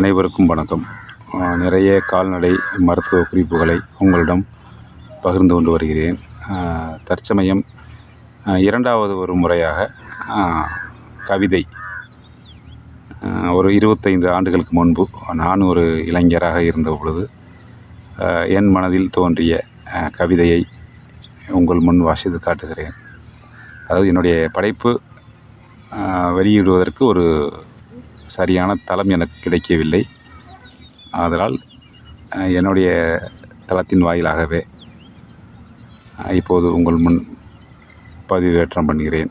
அனைவருக்கும் வணக்கம். நிறைய கால்நடை மருத்துவ குறிப்புகளை உங்களிடம் பகிர்ந்து கொண்டு வருகிறேன். தற்சமயம் இரண்டாவது ஒரு முறையாக கவிதை ஒரு இருபத்தைந்து ஆண்டுகளுக்கு முன்பு நான் ஒரு இளைஞராக இருந்த பொழுது என் மனதில் தோன்றிய கவிதையை உங்கள் முன் வாசித்து காட்டுகிறேன். அதாவது என்னுடைய படைப்பு வெளியிடுவதற்கு ஒரு சரியான தளம் எனக்கு கிடைக்கவில்லை. ஆதலால் என்னுடைய தளத்தின் வாயிலாகவே இப்போது உங்கள் முன் பதிவேற்றம் பண்ணுகிறேன்.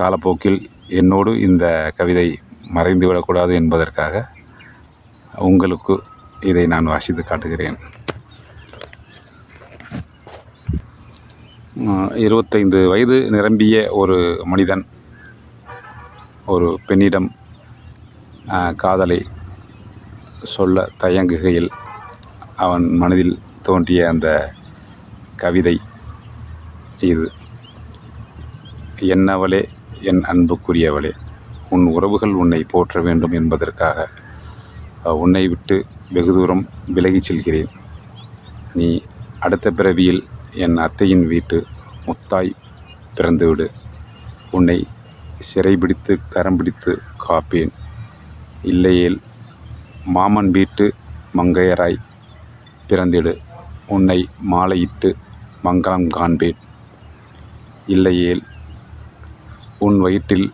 காலப்போக்கில் என்னோடு இந்த கவிதை மறைந்துவிடக்கூடாது என்பதற்காக உங்களுக்கு இதை நான் வாசித்து காட்டுகிறேன். இருபத்தைந்து வயது நிரம்பிய ஒரு மனிதன் ஒரு பெண்ணிடம் காதலை சொல்ல தயங்குகையில் அவன் மனதில் தோன்றிய அந்த கவிதை இது. என்னவளே என் அன்புக்குரியவளே உன் உறவுகள் உன்னை போற்ற வேண்டும் என்பதற்காக உன்னை விட்டு வெகு தூரம் விலகிச் செல்கிறேன். நீ அடுத்த பிறவியில் என் அத்தையின் வீட்டு முத்தாய் பிறந்துவிடு உன்னை சிறைபிடித்து கரம் பிடித்து காப்பேன். இல்லையேல் மாமன் வீட்டு மங்கையராய் பிறந்திடு. உன்னை மாலையிட்டு மங்களம் காண்பேன். இல்லையேல் உன் வயிற்றில்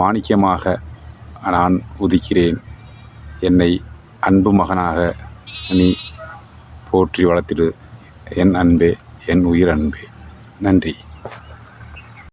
மாணிக்கமாக நான் உதிக்கிறேன். என்னை அன்பு மகனாக நீ போற்றி வளர்த்திடு. என் அன்பே என் உயிர் அன்பே நன்றி.